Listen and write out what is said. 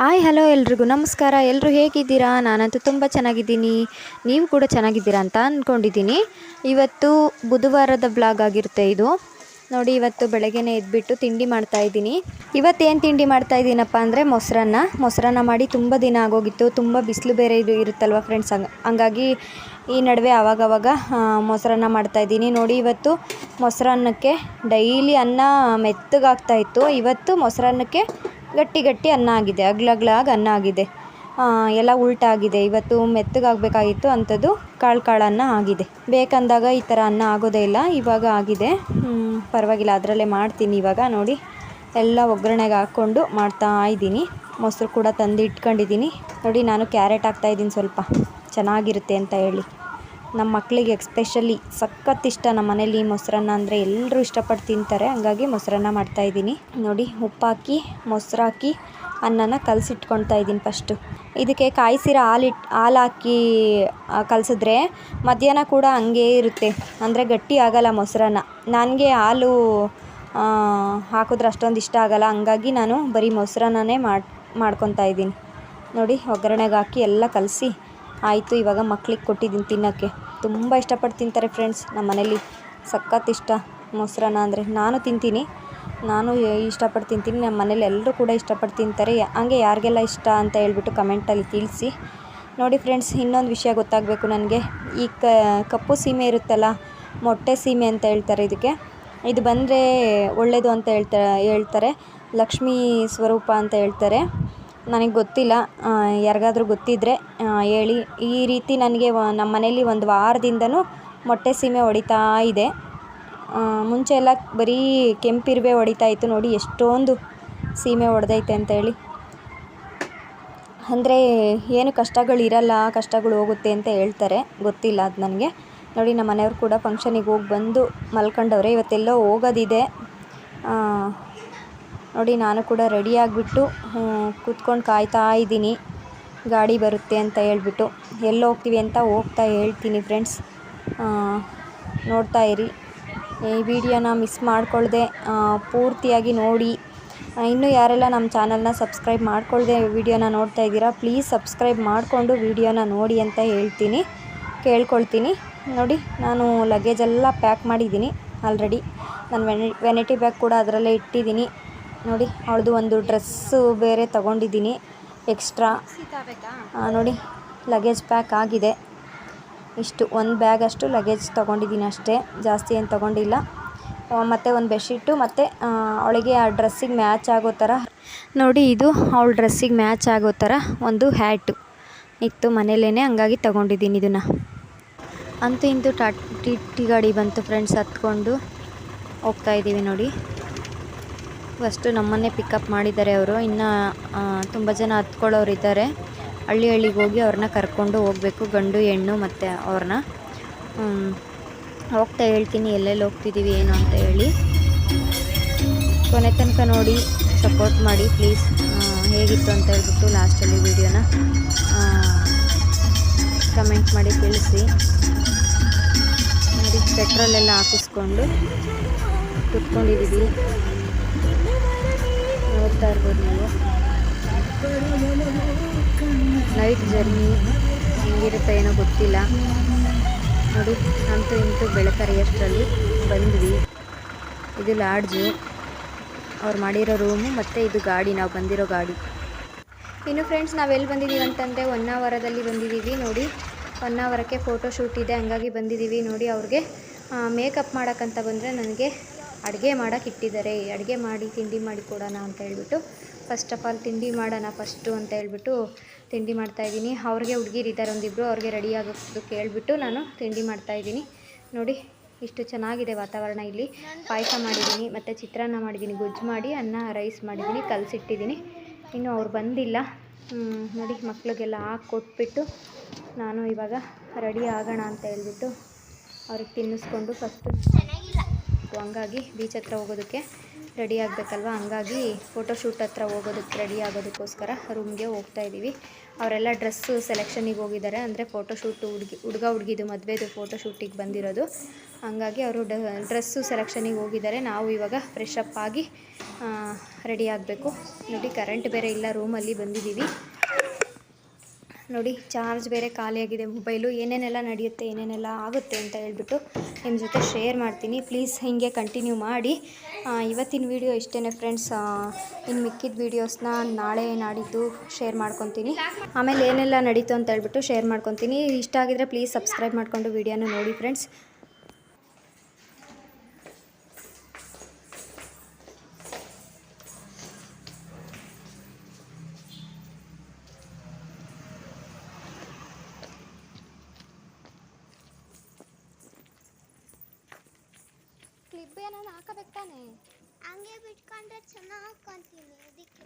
Hi, hello ಎಲ್ರಿಗೂ ನಮಸ್ಕಾರ. ಎಲ್ಲರೂ ಹೇಗಿದ್ದೀರಾ? ನಾನಂತೂ ತುಂಬ ಚೆನ್ನಾಗಿದ್ದೀನಿ. ನೀವು ಕೂಡ ಚೆನ್ನಾಗಿದ್ದೀರಾ ಅಂತ ಅಂದ್ಕೊಂಡಿದ್ದೀನಿ ಇವತ್ತು ಬುಧವಾರದ ಬ್ಲಾಗ್ ಆಗಿರುತ್ತೆ ಇದು. ನೋಡಿ, ಇವತ್ತು ಬೆಳಗ್ಗೆನೇ ಎದ್ಬಿಟ್ಟು ತಿಂಡಿ ಮಾಡ್ತಾ ಇದ್ದೀನಿ. ಇವತ್ತೇನು ತಿಂಡಿ ಮಾಡ್ತಾ ಇದ್ದೀನಪ್ಪ ಅಂದರೆ ಮೊಸರನ್ನ. ಮೊಸರನ್ನ ಮಾಡಿ ತುಂಬ ದಿನ ಆಗೋಗಿತ್ತು. ತುಂಬ ಬಿಸಿಲು ಬೇರೆ ಇದು ಇರುತ್ತಲ್ವ ಫ್ರೆಂಡ್ಸ್ ಹಂಗ, ಹಂಗಾಗಿ ಈ ನಡುವೆ ಆವಾಗವಾಗ ಮೊಸರನ್ನ ಮಾಡ್ತಾ ಇದ್ದೀನಿ. ನೋಡಿ, ಇವತ್ತು ಮೊಸರನ್ನಕ್ಕೆ ಡೈಲಿ ಅನ್ನ ಮೆತ್ತಗಾಗ್ತಾಯಿತ್ತು ಇವತ್ತು ಮೊಸರನ್ನಕ್ಕೆ ಗಟ್ಟಿ ಗಟ್ಟಿ ಅನ್ನ ಆಗಿದೆ ಅಗ್ಲಗ್ಲಾಗಿ ಅನ್ನ ಆಗಿದೆ ಎಲ್ಲ ಉಲ್ಟಾಗಿದೆ. ಇವತ್ತು ಮೆತ್ತಗಾಗಬೇಕಾಗಿತ್ತು, ಅಂಥದ್ದು ಕಾಳು ಕಾಳನ್ನ ಆಗಿದೆ. ಬೇಕಂದಾಗ ಈ ಥರ ಅನ್ನ ಆಗೋದೇ ಇಲ್ಲ, ಇವಾಗ ಆಗಿದೆ. ಪರವಾಗಿಲ್ಲ, ಅದರಲ್ಲೇ ಮಾಡ್ತೀನಿ ಇವಾಗ. ನೋಡಿ, ಎಲ್ಲ ಒಗ್ಗರಣೆಗೆ ಹಾಕ್ಕೊಂಡು ಮಾಡ್ತಾ ಇದ್ದೀನಿ. ಮೊಸರು ಕೂಡ ತಂದು ಇಟ್ಕೊಂಡಿದ್ದೀನಿ ನೋಡಿ, ನಾನು ಕ್ಯಾರೆಟ್ ಹಾಕ್ತಾ ಇದ್ದೀನಿ ಸ್ವಲ್ಪ. ಚೆನ್ನಾಗಿರುತ್ತೆ ಅಂತ ಹೇಳಿ. ನಮ್ಮ ಮಕ್ಕಳಿಗೆ ಎಕ್ಸ್ಪೆಷಲಿ ಸಖತ್ ಇಷ್ಟ ನಮ್ಮ ಮನೇಲಿ ಮೊಸರನ್ನ ಅಂದರೆ ಎಲ್ಲರೂ ಇಷ್ಟಪಟ್ಟು ತಿಂತಾರೆ. ಹಂಗಾಗಿ ಮೊಸರನ್ನ ಮಾಡ್ತಾ ಇದ್ದೀನಿ. ನೋಡಿ, ಉಪ್ಪಾಕಿ, ಮೊಸರಾಕಿ, ಅನ್ನನ ಕಲಸಿಟ್ಕೊಳ್ತಾ ಇದ್ದೀನಿ ಫಸ್ಟು ಇದಕ್ಕೆ ಕಾಯಿಸಿರೋ ಹಾಲಿಟ್ ಹಾಲು ಹಾಕಿ ಕಲಸಿದ್ರೆ ಮಧ್ಯಾಹ್ನ ಕೂಡ ಹಂಗೇ ಇರುತ್ತೆ. ಅಂದರೆ ಗಟ್ಟಿ ಆಗಲ್ಲ ಮೊಸರನ್ನ. ನನಗೆ ಹಾಲು ಹಾಕಿದ್ರೆ ಅಷ್ಟೊಂದು ಇಷ್ಟ ಆಗಲ್ಲ. ಹಂಗಾಗಿ ನಾನು ಬರೀ ಮೊಸರನ್ನೇ ಮಾಡಿ ಮಾಡ್ಕೊತಾ ಇದ್ದೀನಿ. ನೋಡಿ, ಒಗ್ಗರಣೆಗೆ ಹಾಕಿ ಎಲ್ಲ ಕಲಸಿ ಆಯಿತು. ಇವಾಗ ಮಕ್ಳಿಗೆ ಕೊಟ್ಟಿದ್ದೀನಿ ತಿನ್ನೋಕ್ಕೆ. ತುಂಬ ಇಷ್ಟಪಟ್ಟು ತಿಂತಾರೆ ಫ್ರೆಂಡ್ಸ್ ನಮ್ಮ ಮನೇಲಿ. ಸಖತ್ ಇಷ್ಟ ಮೊಸರನ್ನ ಅಂದರೆ ನಾನು ತಿಂತೀನಿ. ನಾನು ಇಷ್ಟಪಟ್ಟು ತಿಂತೀನಿ. ನಮ್ಮ ಮನೇಲಿ ಎಲ್ಲರೂ ಕೂಡ ಇಷ್ಟಪಟ್ಟು ತಿಂತಾರೆ. ಹಂಗೆ ಯಾರಿಗೆಲ್ಲ ಇಷ್ಟ ಅಂತ ಹೇಳ್ಬಿಟ್ಟು ಕಮೆಂಟಲ್ಲಿ ತಿಳಿಸಿ. ನೋಡಿ ಫ್ರೆಂಡ್ಸ್, ಇನ್ನೊಂದು ವಿಷಯ ಗೊತ್ತಾಗಬೇಕು ನನಗೆ. ಈ ಕಪ್ಪು ಸೀಮೆ ಇರುತ್ತಲ್ಲ, ಮೊಟ್ಟೆ ಸೀಮೆ ಅಂತ ಹೇಳ್ತಾರೆ ಇದಕ್ಕೆ. ಇದು ಬಂದರೆ ಒಳ್ಳೆಯದು ಅಂತ ಹೇಳ್ತಾ, ಹೇಳ್ತಾರೆ. ಲಕ್ಷ್ಮೀ ಸ್ವರೂಪ ಅಂತ ಹೇಳ್ತಾರೆ. ನನಗೆ ಗೊತ್ತಿಲ್ಲ. ಯಾರಿಗಾದ್ರೂ ಗೊತ್ತಿದ್ದರೆ ಹೇಳಿ. ಈ ರೀತಿ ನನಗೆ ವ- ನಮ್ಮ ಮನೇಲಿ ಒಂದು ವಾರದಿಂದಲೂ ಮೊಟ್ಟೆ ಸೀಮೆ ಹೊಡಿತಾ ಇದೆ. ಮುಂಚೆ ಎಲ್ಲ ಬರೀ ಕೆಂಪಿರುವೆ ಹೊಡಿತಾ ಇತ್ತು ನೋಡಿ, ಎಷ್ಟೊಂದು ಸೀಮೆ ಹೊಡೆದೈತೆ ಅಂತ ಹೇಳಿ. ಅಂದರೆ ಏನು ಕಷ್ಟಗಳಿರಲ್ಲ ಕಷ್ಟಗಳು ಹೋಗುತ್ತೆ ಅಂತ ಹೇಳ್ತಾರೆ. ಗೊತ್ತಿಲ್ಲ ಅದು ನನಗೆ. ನೋಡಿ ನಮ್ಮ ಮನೆಯವ್ರು ಕೂಡ ಫಂಕ್ಷನಿಗೆ ಹೋಗಿ ಬಂದು ಮಲ್ಕೊಂಡವ್ರೆ. ಇವತ್ತೆಲ್ಲೋ ಹೋಗೋದಿದೆ. ನೋಡಿ, ನಾನು ಕೂಡ ರೆಡಿ ಆಗಿಬಿಟ್ಟು ಕೂತ್ಕೊಂಡು ಕಾಯ್ತಾ ಇದ್ದೀನಿ. ಗಾಡಿ ಬರುತ್ತೆ ಅಂತ ಹೇಳ್ಬಿಟ್ಟು. ಎಲ್ಲಿ ಹೋಗ್ತೀವಿ ಅಂತ ಹೋಗ್ತಾ ಹೇಳ್ತೀನಿ ಫ್ರೆಂಡ್ಸ್ ನೋಡ್ತಾ ಇರಿ. ಈ ವಿಡಿಯೋನ ಮಿಸ್ ಮಾಡಿಕೊಳ್ಳದೆ ಪೂರ್ತಿಯಾಗಿ ನೋಡಿ. ಇನ್ನೂ ಯಾರೆಲ್ಲ ನಮ್ಮ ಚಾನಲ್ನ ಸಬ್ಸ್ಕ್ರೈಬ್ ಮಾಡಿಕೊಳ್ಳದೆ ವಿಡಿಯೋನ ನೋಡ್ತಾ ಇದ್ದೀರಾ ಪ್ಲೀಸ್ ಸಬ್ಸ್ಕ್ರೈಬ್ ಮಾಡಿಕೊಂಡು ವಿಡಿಯೋನ ನೋಡಿ ಅಂತ ಹೇಳ್ತೀನಿ. ಕೇಳ್ಕೊಳ್ತೀನಿ. ನೋಡಿ, ನಾನು ಲಗೇಜ್ ಎಲ್ಲ ಪ್ಯಾಕ್ ಮಾಡಿದ್ದೀನಿ ಆಲ್ರೆಡಿ ನಾನು ವೆನಿ ವೆನಿಟಿ ಬ್ಯಾಗ್ ಕೂಡ ಅದರಲ್ಲೇ ಇಟ್ಟಿದ್ದೀನಿ. ನೋಡಿ, ಅವಳದು ಒಂದು ಡ್ರೆಸ್ಸು ಬೇರೆ ತಗೊಂಡಿದ್ದೀನಿ ಎಕ್ಸ್ಟ್ರಾ ನೋಡಿ ಲಗೇಜ್ ಪ್ಯಾಕ್ ಆಗಿದೆ. ಇಷ್ಟು, ಒಂದು ಬ್ಯಾಗ್ ಅಷ್ಟು ಲಗೇಜ್ ತೊಗೊಂಡಿದ್ದೀನಿ ಅಷ್ಟೇ, ಜಾಸ್ತಿ ಏನು ತೊಗೊಂಡಿಲ್ಲ. ಮತ್ತು ಒಂದು ಬೆಡ್ಶೀಟು ಮತ್ತು ಅವಳಿಗೆ ಆ ಡ್ರೆಸ್ಸಿಗೆ ಮ್ಯಾಚ್ ಆಗೋ ಥರ ನೋಡಿ, ಇದು ಅವಳ ಡ್ರೆಸ್ಸಿಗೆ ಮ್ಯಾಚ್ ಆಗೋ ಥರ ಒಂದು ಹ್ಯಾಟು ಇತ್ತು ಮನೇಲೇ ಹಂಗಾಗಿ ತೊಗೊಂಡಿದ್ದೀನಿ ಇದನ್ನು. ಅಂತೂ ಇಂತೂ ಟಾ ಟಿ ಟಿ ಗಾಡಿ ಬಂತು ಫ್ರೆಂಡ್ಸ್ ಹತ್ಕೊಂಡು ಹೋಗ್ತಾ ಇದ್ದೀವಿ ನೋಡಿ. ಫಸ್ಟು ನಮ್ಮನ್ನೇ ಪಿಕಪ್ ಮಾಡಿದ್ದಾರೆ ಅವರು. ಇನ್ನು ತುಂಬ ಜನ ಹತ್ಕೊಳ್ಳೋರು ಇದ್ದಾರೆ. ಹಳ್ಳಿ ಹಳ್ಳಿಗೆ ಹೋಗಿ ಅವ್ರನ್ನ ಕರ್ಕೊಂಡು ಹೋಗಬೇಕು, ಗಂಡು, ಹೆಣ್ಣು ಮತ್ತು ಅವ್ರನ್ನ. ಹೋಗ್ತಾ ಹೇಳ್ತೀನಿ, ಎಲ್ಲೆಲ್ಲಿ ಹೋಗ್ತಿದ್ದೀವಿ, ಏನು ಅಂತ ಹೇಳಿ. ಕೊನೆ ತನಕ ನೋಡಿ ಸಪೋರ್ಟ್ ಮಾಡಿ ಪ್ಲೀಸ್ ಹೇಗಿತ್ತು ಅಂತ ಹೇಳ್ಬಿಟ್ಟು ಲಾಸ್ಟಲ್ಲಿ ವೀಡಿಯೋನ ಕಮೆಂಟ್ ಮಾಡಿ ತಿಳಿಸಿ. ನೋಡಿ ಪೆಟ್ರೋಲೆಲ್ಲ ಹಾಕಿಸ್ಕೊಂಡು ಕುತ್ಕೊಂಡಿದ್ದೀವಿ. ನೋಡ್ತಾ ಇರ್ಬೋದು ನೀವು. ನೈಟ್ ಜರ್ನಿ ಹೆಂಗಿರುತ್ತೆ ಏನೋ ಗೊತ್ತಿಲ್ಲ. ನೋಡಿ, ಅಂತೂ ಇಂತೂ ಬೆಳಕರಿಯಷ್ಟರಲ್ಲಿ ಬಂದ್ವಿ. ಇದು ಲಾಡ್ಜು. ಅವ್ರು ಮಾಡಿರೋ ರೂಮು ಮತ್ತು ಇದು ಗಾಡಿ, ನಾವು ಬಂದಿರೋ ಗಾಡಿ. ಇನ್ನು ಫ್ರೆಂಡ್ಸ್ ನಾವೆಲ್ಲಿ ಬಂದಿದ್ದೀವಿ ಅಂತಂದರೆ ಹೊನ್ನಾವರದಲ್ಲಿ ಬಂದಿದ್ದೀವಿ ನೋಡಿ, ಹೊನ್ನಾವರಕ್ಕೆ ಫೋಟೋ ಶೂಟ್ ಇದೆ. ಹಂಗಾಗಿ ಬಂದಿದ್ದೀವಿ ನೋಡಿ ಅವ್ರಿಗೆ. ಮೇಕಪ್ ಮಾಡೋಕ್ಕಂತ ಬಂದರೆ ನನಗೆ ಅಡುಗೆ ಮಾಡೋಕೆ ಇಟ್ಟಿದ್ದಾರೆ. ಅಡುಗೆ ಮಾಡಿ ತಿಂಡಿ ಮಾಡಿ ಕೊಡೋಣ ಅಂತ ಹೇಳ್ಬಿಟ್ಟು ಫಸ್ಟ್ ಆಫ್ ಆಲ್ ತಿಂಡಿ ಮಾಡೋಣ ಫಸ್ಟು ಅಂತ ಹೇಳ್ಬಿಟ್ಟು ತಿಂಡಿ ಮಾಡ್ತಾಯಿದ್ದೀನಿ ಅವ್ರಿಗೆ ಹುಡುಗಿರು ಇದ್ದಾರೆ ಒಂದಿಬ್ಬರು ಅವ್ರಿಗೆ ರೆಡಿ ಆಗೋದು ಕೇಳಿಬಿಟ್ಟು ನಾನು ತಿಂಡಿ ಮಾಡ್ತಾಯಿದ್ದೀನಿ ನೋಡಿ, ಇಷ್ಟು ಚೆನ್ನಾಗಿದೆ ವಾತಾವರಣ ಇಲ್ಲಿ. ಪಾಯಸ ಮಾಡಿದ್ದೀನಿ, ಮತ್ತು ಚಿತ್ರಾನ್ನ ಮಾಡಿದ್ದೀನಿ, ಗೊಜ್ಜು ಮಾಡಿ, ಅನ್ನ ರೈಸ್ ಮಾಡಿದ್ದೀನಿ, ಕಲಸಿಟ್ಟಿದ್ದೀನಿ. ಇನ್ನು ಅವ್ರು ಬಂದಿಲ್ಲ. ನೋಡಿ, ಮಕ್ಳಿಗೆಲ್ಲ ಹಾಕಿ ಕೊಟ್ಬಿಟ್ಟು ನಾನು ಇವಾಗ ರೆಡಿ ಆಗೋಣ ಅಂತ ಹೇಳ್ಬಿಟ್ಟು ಅವ್ರಿಗೆ ತಿನ್ನಿಸ್ಕೊಂಡು ಫಸ್ಟು ಹಂಗಾಗಿ ಬೀಚ್ ಹತ್ರ ಹೋಗೋದಕ್ಕೆ ರೆಡಿ ಆಗಬೇಕಲ್ವ? ಹಂಗಾಗಿ ಫೋಟೋಶೂಟ್ ಹತ್ರ ಹೋಗೋದಕ್ಕೆ ರೆಡಿ ಆಗೋದಕ್ಕೋಸ್ಕರ ರೂಮ್ಗೆ ಹೋಗ್ತಾ ಇದ್ದೀವಿ. ಅವರೆಲ್ಲ ಡ್ರೆಸ್ಸು ಸೆಲೆಕ್ಷನಿಗೆ ಹೋಗಿದ್ದಾರೆ. ಅಂದರೆ ಫೋಟೋಶೂಟ್ ಹುಡುಗಿ ಹುಡುಗ ಹುಡುಗಿದು ಮದುವೆದು ಫೋಟೋಶೂಟಿಗೆ ಬಂದಿರೋದು. ಹಂಗಾಗಿ ಅವರು ಡ ಡ್ರೆಸ್ಸು ಸೆಲೆಕ್ಷನಿಗೆ ಹೋಗಿದ್ದಾರೆ. ನಾವು ಇವಾಗ ಫ್ರೆಶ್ ಅಪ್ ಆಗಿ ರೆಡಿ ಆಗಬೇಕು. ನೋಡಿ ಕರೆಂಟ್ ಬೇರೆ ಇಲ್ಲ ರೂಮಲ್ಲಿ ಬಂದಿದ್ದೀವಿ. ನೋಡಿ, ಚಾರ್ಜ್ ಬೇರೆ ಖಾಲಿಯಾಗಿದೆ, ಮೊಬೈಲು, ಏನೇನೆಲ್ಲ ನಡೆಯುತ್ತೆ, ಏನೇನೆಲ್ಲ ಆಗುತ್ತೆ ಅಂತ ಹೇಳ್ಬಿಟ್ಟು ನಿಮ್ಮ ಜೊತೆ ಶೇರ್ ಮಾಡ್ತೀನಿ. ಪ್ಲೀಸ್ ಹೀಗೆ ಕಂಟಿನ್ಯೂ ಮಾಡಿ. ಇವತ್ತಿನ ವಿಡಿಯೋ ಇಷ್ಟೇ ಫ್ರೆಂಡ್ಸ್ ಇನ್ನು ಮಿಕ್ಕಿದ ವೀಡಿಯೋಸ್ನ ನಾಳೆ ನಾಡಿದ್ದು ಶೇರ್ ಮಾಡ್ಕೊತೀನಿ. ಆಮೇಲೆ ಏನೆಲ್ಲ ನಡೀತು ಅಂತ ಹೇಳ್ಬಿಟ್ಟು ಶೇರ್ ಮಾಡ್ಕೊತೀನಿ. ಇಷ್ಟ ಆಗಿದ್ರೆ ಪ್ಲೀಸ್ ಸಬ್ಸ್ಕ್ರೈಬ್ ಮಾಡಿಕೊಂಡು ವೀಡಿಯೋನ ನೋಡಿ ಫ್ರೆಂಡ್ಸ್ ಕ್ಲಿಪ್ ನಾನು ಹಾಕಬೇಕು ಹಂಗೆ ಬಿಟ್ಕೊಂಡ್ರೆ ಚೆನ್ನಾಗಿ ಕಾಣ್ತೀನಿ ಅದಕ್ಕೆ.